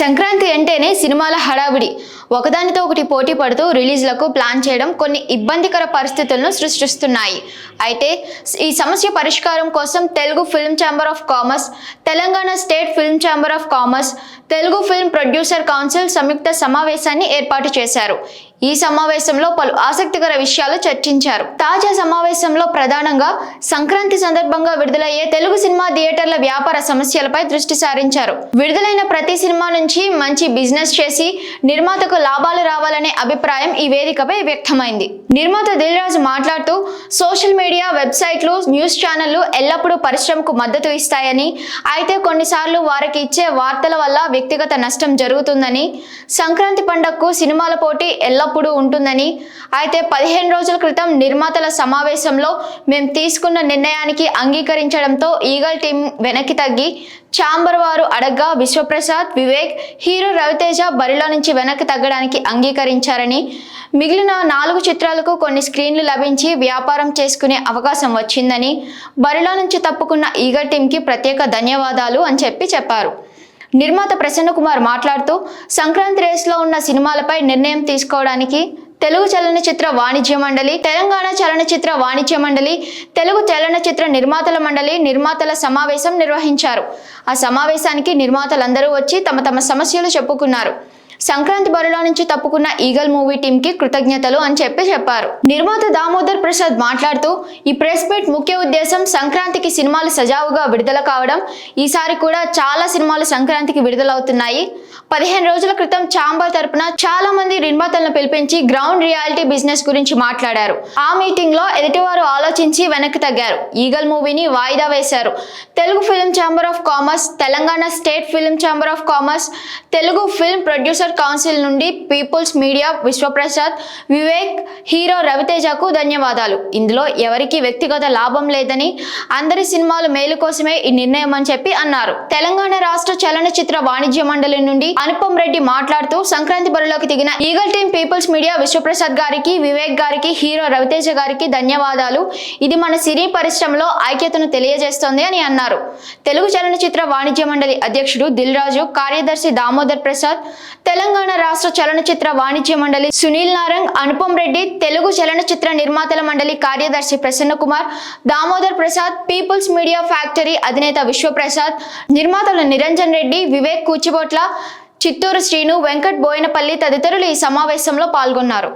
సంక్రాంతి అంటేనే సినిమాల హడావిడి. ఒకదానితో ఒకటి పోటీ పడుతూ రిలీజ్లకు ప్లాన్ చేయడం కొన్ని ఇబ్బందికర పరిస్థితులను సృష్టిస్తున్నాయి. అయితే ఈ సమస్య పరిష్కారం కోసం Telugu film chamber of commerce Telangana state film chamber of commerce Telugu film producer council సంయుక్త సమావేశాన్ని ఏర్పాటు చేశారు. ఈ సమావేశంలో పలు ఆసక్తికర విషయాలు చర్చించారు. తాజా సమావేశంలో ప్రధానంగా సంక్రాంతి సందర్భంగా విడుదలయ్యే తెలుగు సినిమా థియేటర్ల వ్యాపార సమస్యలపై దృష్టి సారించారు. విడుదలైన ప్రతి సినిమా నుంచి మంచి బిజినెస్ చేసి నిర్మాతకు లాభాలు రావాలనే అభిప్రాయం ఈ వేదికపై వ్యక్తమైంది. నిర్మాత దిల్రాజు మాట్లాడుతూ సోషల్ మీడియా వెబ్సైట్లు న్యూస్ ఛానళ్ళు ఎల్లప్పుడూ పరిశ్రమకు మద్దతు ఇస్తాయని అయితే కొన్నిసార్లు వారికి ఇచ్చే వార్తల వల్ల వ్యక్తిగత నష్టం జరుగుతుందని సంక్రాంతి పండగకు సినిమాల పోటీ ఎల్లప్పుడూ ఉంటుందని. అయితే పదిహేను రోజుల క్రితం నిర్మాతల సమావేశంలో మేము తీసుకున్న నిర్ణయానికి అంగీకరించడంతో ఈగల్ టీం వెనక్కి తగ్గి చాంబర్ వారు అడగ్గా విశ్వప్రసాద్ వివేక్ హీరో రవితేజ బరిలో నుంచి వెనక్కి తగ్గడానికి అంగీకరించారని. మిగిలిన నాలుగు చిత్రాలకు కొన్ని స్క్రీన్లు లభించి వ్యాపారం చేసుకునే అవకాశం వచ్చిందని. బరిలో నుంచి తప్పుకున్న ఈగల్ టీంకి ప్రత్యేక ధన్యవాదాలు అని చెప్పి చెప్పారు. నిర్మాత ప్రసన్న కుమార్ మాట్లాడుతూ సంక్రాంతి రేస్లో ఉన్న సినిమాలపై నిర్ణయం తీసుకోవడానికి తెలుగు చలనచిత్ర వాణిజ్య మండలి తెలంగాణ చలనచిత్ర వాణిజ్య మండలి తెలుగు చలనచిత్ర నిర్మాతల మండలి నిర్మాతల సమావేశం నిర్వహించారు. ఆ సమావేశానికి నిర్మాతలందరూ వచ్చి తమ తమ సమస్యలు చెప్పుకున్నారు. సంక్రాంతి బరిలో నుంచి తప్పుకున్న ఈగల్ మూవీ టీమ్కి కృతజ్ఞతలు అని చెప్పి చెప్పారు. నిర్మాత దామోదర్ ప్రసాద్ మాట్లాడుతూ ఈ ప్రెస్ మీట్ ముఖ్య ఉద్దేశం సంక్రాంతికి సినిమాలు సజావుగా విడుదల కావడం. ఈసారి కూడా చాలా సినిమాలు సంక్రాంతికి విడుదలవుతున్నాయి. పదిహేను రోజుల క్రితం చాంబర్ తరపున చాలా మంది నిర్మాతలను పిలిపించి గ్రౌండ్ రియాలిటీ బిజినెస్ గురించి మాట్లాడారు. ఆ మీటింగ్లో ఎదుటివారు ఆలోచించి వెనక్కి తగ్గారు. ఈగల్ మూవీని వాయిదా వేశారు. Telugu film chamber of commerce Telangana state film chamber of commerce Telugu film producer council నుండి People's Media Vishwaprasad Vivek hero రవితేజకు ధన్యవాదాలు. ఇందులో ఎవరికి వ్యక్తిగత లాభం లేదని అందరి సినిమాలు మేలు కోసమే ఈ నిర్ణయం అని చెప్పి అన్నారు. తెలంగాణ రాష్ట్ర చలనచిత్ర వాణిజ్య మండలి నుండి అనుపమ్ రెడ్డి మాట్లాడుతూ సంక్రాంతి బరిలోకి దిగిన Eagle team People's Media Vishwaprasad గారికి వివేక్ గారికి హీరో రవితేజ గారికి ధన్యవాదాలు. ఇది మన సినీ పరిశ్రమలో ఐక్యతను తెలియజేస్తోంది అని అన్నారు. తెలుగు చలనచిత్ర వాణిజ్య మండలి అధ్యక్షుడు దిల్ రాజు కార్యదర్శి దామోదర్ ప్రసాద్ తెలంగాణ రాష్ట్ర చలనచిత్ర వాణిజ్య మండలి సునీల్ నారంగ్ అనుపమ్ రెడ్డి తెలుగు చలనచిత్ర నిర్మాతల మండలి కార్యదర్శి Prasanna Kumar Damodar Prasad People's Media Factory అధినేత విశ్వప్రసాద్ నిర్మాతలు నిరంజన్ రెడ్డి వివేక్ కూచిబోట్ల చిత్తూరు శ్రీను వెంకట్ బోయినపల్లి తదితరులు ఈ సమావేశంలో పాల్గొన్నారు.